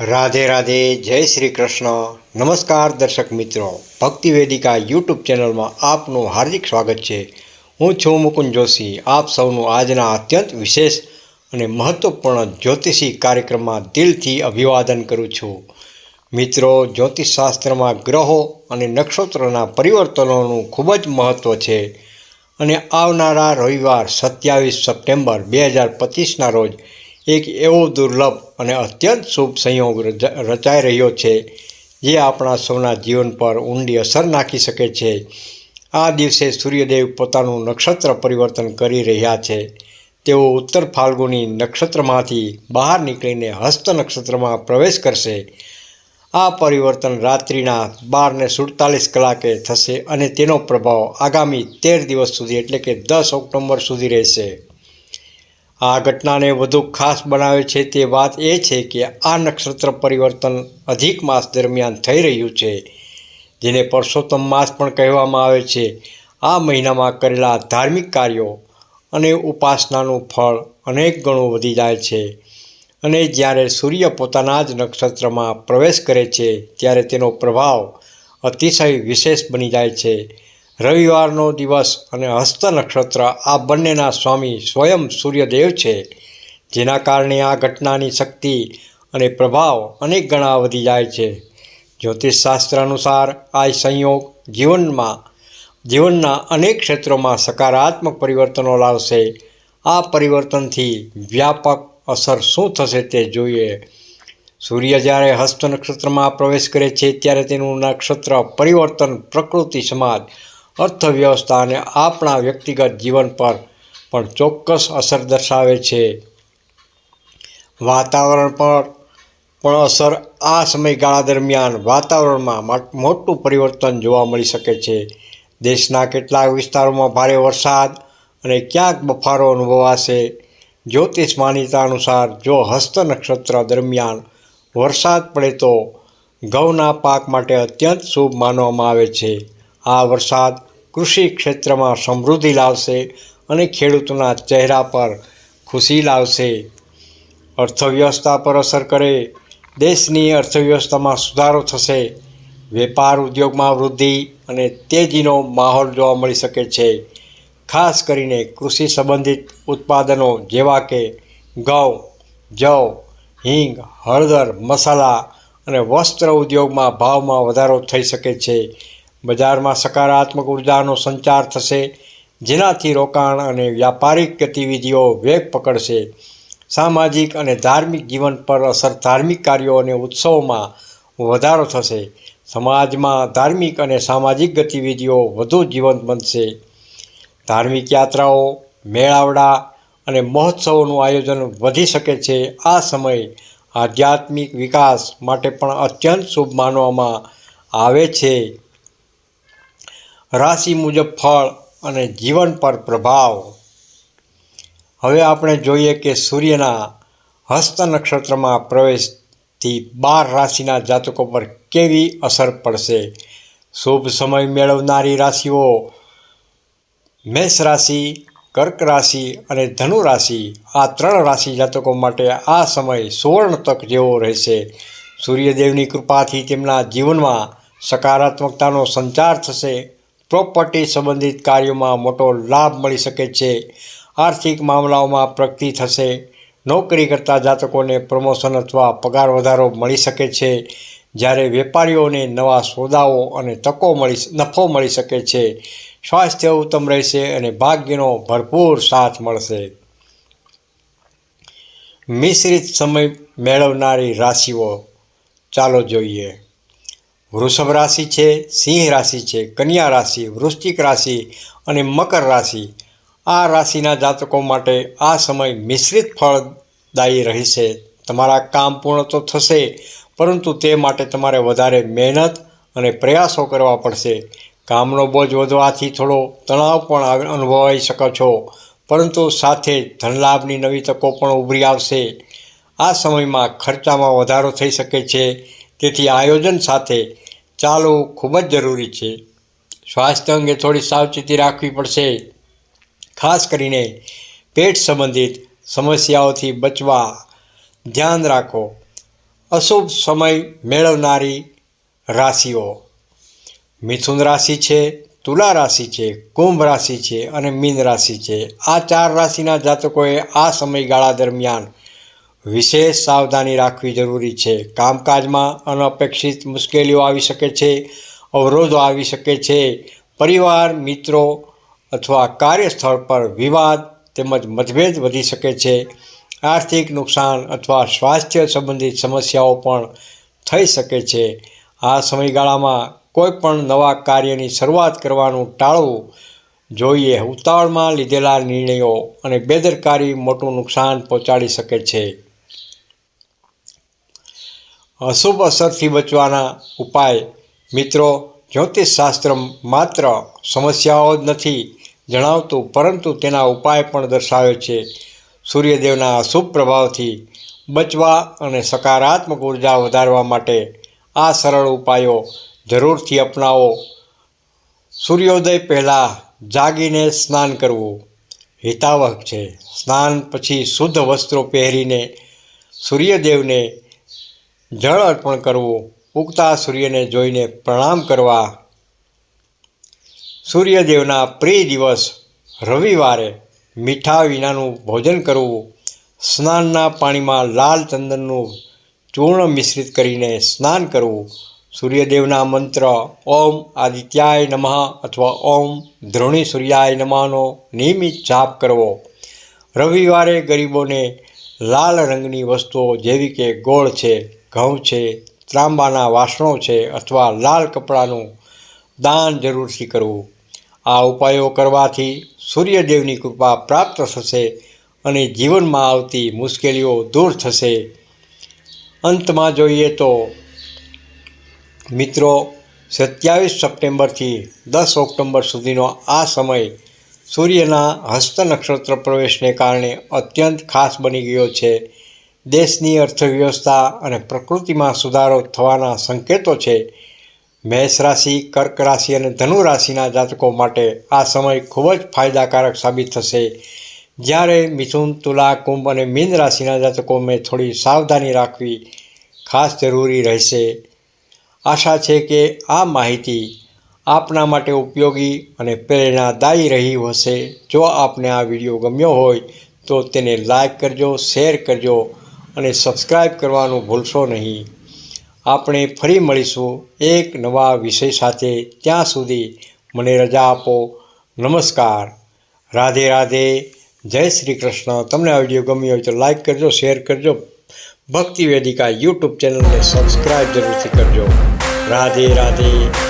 રાધે રાધે, જય શ્રી કૃષ્ણ. નમસ્કાર દર્શક મિત્રો. ભક્તિ વેદિકા યુટ્યુબ ચેનલમાં આપનું હાર્દિક સ્વાગત છે. હું છું મુકુંદ જોશી. આપ સૌનું આજના અત્યંત વિશેષ અને મહત્વપૂર્ણ જ્યોતિષી કાર્યક્રમમાં દિલથી અભિવાદન કરું છું. મિત્રો, જ્યોતિષશાસ્ત્રમાં ગ્રહો અને નક્ષત્રોના પરિવર્તનોનું ખૂબ જ મહત્ત્વ છે અને આવનારા રવિવાર સત્યાવીસ સપ્ટેમ્બર બે હજાર પચીસના રોજ એક એવો દુર્લભ અને અત્યંત શુભ સંયોગ રચાઈ રહ્યો છે, જે આપણા સૌના જીવન પર ઊંડી અસર નાખી શકે છે. આ દિવસે સૂર્યદેવ પોતાનું નક્ષત્ર પરિવર્તન કરી રહ્યા છે. તેઓ ઉત્તર ફાલ્ગુની નક્ષત્રમાંથી બહાર નીકળીને હસ્ત નક્ષત્રમાં પ્રવેશ કરશે. આ પરિવર્તન રાત્રિના બારને સુડતાલીસ કલાકે થશે અને તેનો પ્રભાવ આગામી તેર દિવસ સુધી એટલે કે દસ ઓક્ટોબર સુધી રહેશે. આ ઘટનાને વધુ ખાસ બનાવે છે તે વાત એ છે કે આ નક્ષત્ર પરિવર્તન અધિક માસ દરમિયાન થઈ રહ્યું છે, જેને પરસોત્તમ માસ પણ કહેવામાં આવે છે. આ મહિનામાં કરેલા ધાર્મિક કાર્યો અને ઉપાસનાનું ફળ અનેક ગણું વધી જાય છે અને જ્યારે સૂર્ય પોતાના જ નક્ષત્રમાં પ્રવેશ કરે છે, ત્યારે તેનો પ્રભાવ અતિશય વિશેષ બની જાય છે. રવિવારનો દિવસ અને હસ્ત નક્ષત્ર આ બંનેના સ્વામી સ્વયં સૂર્યદેવ છે, જેના કારણે આ ઘટનાની શક્તિ અને પ્રભાવ અનેક ગણા વધી જાય છે. જ્યોતિષશાસ્ત્ર અનુસાર આ સંયોગ જીવનમાં, જીવનના અનેક ક્ષેત્રોમાં સકારાત્મક પરિવર્તનો લાવશે. આ પરિવર્તનથી વ્યાપક અસર શું થશે તે જોઈએ. સૂર્ય જ્યારે હસ્ત નક્ષત્રમાં પ્રવેશ કરે છે, ત્યારે તેનું નક્ષત્ર પરિવર્તન પ્રકૃતિ સમાજ અર્થવ્યવસ્થા અને આપણા વ્યક્તિગત જીવન પર પણ ચોક્કસ અસર દર્શાવે છે. વાતાવરણ પર પણ અસર આ સમયગાળા દરમિયાન વાતાવરણમાં મોટું પરિવર્તન જોવા મળી શકે છે. દેશના કેટલાક વિસ્તારોમાં ભારે વરસાદ અને ક્યાંક બફારો અનુભવાશે. જ્યોતિષ માન્યતા અનુસાર જો હસ્ત નક્ષત્ર દરમિયાન વરસાદ પડે તો ઘઉંના પાક માટે અત્યંત શુભ માનવામાં આવે છે. આ વરસાદ કૃષિ ક્ષેત્રમાં સમૃદ્ધિ લાવશે અને ખેડૂતોના ચહેરા પર ખુશી લાવશે. અર્થવ્યવસ્થા પર અસર કરે. દેશની અર્થવ્યવસ્થામાં સુધારો થશે. વેપાર ઉદ્યોગમાં વૃદ્ધિ અને તેજીનો માહોલ જોવા મળી શકે છે. ખાસ કરીને કૃષિ સંબંધિત ઉત્પાદનો જેવા કે ઘઉં, જવ, હિંગ, હળદર, મસાલા અને વસ્ત્ર ઉદ્યોગમાં ભાવમાં વધારો થઈ શકે છે. બજારમાં સકારાત્મક ઉર્જાનો સંચાર થશે, જેનાથી રોકાણ અને વ્યાપારિક ગતિવિધિઓ વેગ પકડશે. સામાજિક અને ધાર્મિક જીવન પર અસર ધાર્મિક કાર્યો અને ઉત્સવોમાં વધારો થશે. સમાજમાં ધાર્મિક અને સામાજિક ગતિવિધિઓ વધુ જીવંત બનશે. ધાર્મિક યાત્રાઓ, મેળાવડા અને મહોત્સવોનું આયોજન વધી શકે છે. આ સમય આધ્યાત્મિક વિકાસ માટે પણ અત્યંત શુભ માનવામાં આવે છે. રાશિ મુજબ ફળ અને જીવન પર પ્રભાવ. હવે આપણે જોઈએ કે સૂર્યના હસ્ત નક્ષત્રમાં પ્રવેશથી બાર રાશિના જાતકો પર કેવી અસર પડશે? શુભ સમય મેળવનારી રાશિઓ મેષ રાશિ, કર્ક રાશિ અને ધનુ રાશિ આ ત્રણ રાશિ જાતકો માટે આ સમય સુવર્ણ તક જેવો રહેશે. સૂર્યદેવની કૃપાથી તેમના જીવનમાં સકારાત્મકતાનો સંચાર થશે પ્રોપર્ટી સંબંધિત કાર્યોમાં મોટો લાભ મળી શકે છે. આર્થિક મામલાઓમાં પ્રગતિ થશે. નોકરી કરતા જાતકોને પ્રમોશન અથવા પગાર વધારો મળી શકે છે. જ્યારે વેપારીઓને નવા સોદાઓ અને તકો મળી નફો મળી શકે છે. સ્વાસ્થ્ય ઉત્તમ રહેશે અને ભાગ્યનો ભરપૂર સાથ મળશે. મિશ્રિત સમય મેળવનારી રાશિઓ. ચાલો જોઈએ. વૃષભ રાશિ છે, સિંહ રાશિ છે, કન્યા રાશિ, વૃશ્ચિક રાશિ અને મકર રાશિ. આ રાશિના જાતકો માટે આ સમય મિશ્રિત ફળદાયી રહેશે. તમારા કામ પૂર્ણ તો થશે, પરંતુ તે માટે તમારે વધારે મહેનત અને પ્રયાસો કરવા પડશે. કામનો બોજ વધવાથી થોડો તણાવ પણ અનુભવાઈ શકો છો, પરંતુ સાથે ધનલાભની નવી તકો પણ ઉભરી આવશે. આ સમયમાં ખર્ચામાં વધારો થઈ શકે છે, તેથી આયોજન સાથે ચાલવું ખૂબ જ જરૂરી છે. સ્વાસ્થ્ય અંગે થોડી સાવચેતી રાખવી પડશે. ખાસ કરીને પેટ સંબંધિત સમસ્યાઓથી બચવા ધ્યાન રાખો. અશુભ સમય મેળવનારી રાશિઓ. મિથુન રાશિ છે, તુલા રાશિ છે, કુંભ રાશિ છે અને મીન રાશિ છે. આ ચાર રાશિના જાતકોએ આ સમયગાળા દરમિયાન વિશેષ સાવધાની રાખવી જરૂરી છે. કામકાજમાં અનપેક્ષિત મુશ્કેલીઓ આવી શકે છે, અવરોધો આવી શકે છે. પરિવાર, મિત્રો અથવા કાર્યસ્થળ પર વિવાદ તેમજ મતભેદ વધી શકે છે. આર્થિક નુકસાન અથવા સ્વાસ્થ્ય સંબંધિત સમસ્યાઓ પણ થઈ શકે છે. આ સમયગાળામાં કોઈ પણ નવા કાર્યની શરૂઆત કરવાનું ટાળવું જોઈએ. ઉતાવળમાં લીધેલા નિર્ણયો અને બેદરકારી મોટું નુકસાન પહોંચાડી શકે છે. અશુભ અસરથી બચવાના ઉપાય. મિત્રો, જ્યોતિષશાસ્ત્ર માત્ર સમસ્યાઓ જ નથી જણાવતું, પરંતુ તેના ઉપાય પણ દર્શાવે છે. સૂર્યદેવના અશુભ પ્રભાવથી બચવા અને સકારાત્મક ઊર્જા વધારવા માટે આ સરળ ઉપાયો જરૂરથી અપનાવો. સૂર્યોદય પહેલાં જાગીને સ્નાન કરવું હિતાવહ છે. સ્નાન પછી શુદ્ધ વસ્ત્રો પહેરીને સૂર્યદેવને જળ અર્પણ કરવું, ઉગતા સૂર્યને જોઈને પ્રણામ કરવા. સૂર્યદેવના પ્રિય દિવસ રવિવારે મીઠા વિનાનું ભોજન કરવું, સ્નાનના પાણીમાં લાલ ચંદનનું ચૂર્ણ મિશ્રિત કરીને સ્નાન કરવું. સૂર્યદેવના મંત્ર ઓમ આદિત્યાય નમઃ અથવા ઓમ ધ્રોણી સૂર્યાય નમઃનો નિયમિત જાપ કરવો. રવિવારે ગરીબોને લાલ રંગની વસ્તુઓ જેવી કે ગોળ છે. ઘઉં છે, ત્રાંબાના વાસણો છે અથવા લાલ કપડાનું દાન જરૂરથી કરવું. આ ઉપાયો કરવાથી સૂર્યદેવની કૃપા પ્રાપ્ત થશે અને જીવનમાં આવતી મુશ્કેલીઓ દૂર થશે. અંતમાં જોઈએ તો, મિત્રો, સત્યાવીસ સપ્ટેમ્બરથી દસ ઓક્ટોબર સુધીનો આ સમય સૂર્યના હસ્ત નક્ષત્ર પ્રવેશને કારણે અત્યંત ખાસ બની ગયો છે. દેશની અર્થવ્યવસ્થા અને પ્રકૃતિમાં સુધારો થવાના સંકેતો છે. મેષ રાશિ, કર્ક રાશિ અને ધનુ રાશિના જાતકો માટે આ સમય ખૂબ જ ફાયદાકારક સાબિત થશે. જ્યારે મિથુન, તુલા, કુંભ અને મીન રાશિના જાતકો મેં થોડી સાવધાની રાખવી ખાસ જરૂરી રહેશે. આશા છે કે આ માહિતી આપના માટે ઉપયોગી અને પ્રેરણાદાયી રહી હશે. જો આપને આ વીડિયો ગમ્યો હોય તો તેને લાઈક કરજો, શેર કરજો અને સબસ્ક્રાઈબ કરવાનું ભૂલશો નહીં. આપણે ફરી મળીશું એક નવા વિષય સાથે. ત્યાં સુધી મને રજા આપો. નમસ્કાર. રાધે રાધે. જય શ્રી કૃષ્ણ. તમને આ વીડિયો ગમ્યો હોય તો લાઈક કરજો શેર કરજો. ભક્તિ વેદિકા યુટ્યુબ ચેનલને સબસ્ક્રાઈબ જરૂરથી કરજો. રાધે રાધે.